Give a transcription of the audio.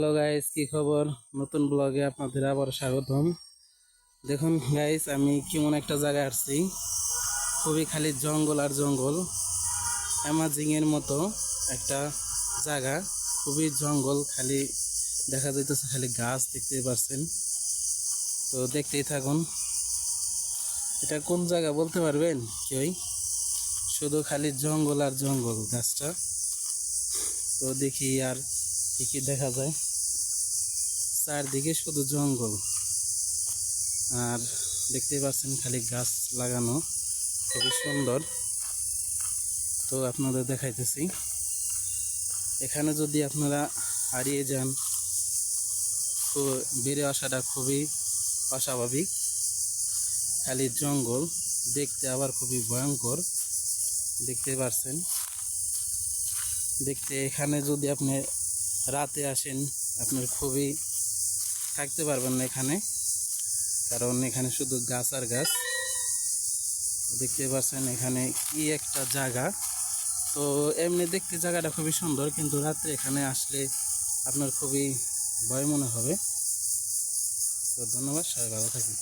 Hello guys কি খবর? নতুন ব্লগে আপনাদের আবার স্বাগতম। দেখুন গাইস আমি কেমন একটা জায়গায় আসছি। খুবই খালি জঙ্গল আর জঙ্গল। অ্যামাজিং এর মতো একটা জায়গা। খুবই জঙ্গল, খালি দেখা যাইতেছে খালি গাছ দেখতে পাচ্ছেন তো দেখতেই থাকুন। এটা কোন জায়গা বলতে পারবেন? কেউই শুধু খালি জঙ্গল আর জঙ্গল গাছটা। তো দেখি আর কি কি দেখা যায়? চারদিকে শুধু জঙ্গল। আর দেখতে পাচ্ছেন খালি গাছ লাগানো। খুবই সুন্দর। তো আপনাদের দেখাইতেছি। এখানে যদি আপনারা হারিয়ে যান খুব বেড়ে আসাটা খুবই অস্বাভাবিক। খালি জঙ্গল দেখতে আবার খুবই ভয়ঙ্কর। দেখতে পাচ্ছেন দেখতে এখানে যদি আপনি রাতে আসেন, আপনার খুবই থাকতে পারবেন না এখানে, কারণ এখানে শুধু গাছ আর গাছ। দেখতে পাচ্ছেন এখানে কি একটা জায়গা। তো এমনি দেখতে জায়গাটা খুবই সুন্দর, কিন্তু রাত্রে এখানে আসলে আপনার খুবই ভয় মনে হবে। তো ধন্যবাদ, সবাই ভালো থাকুন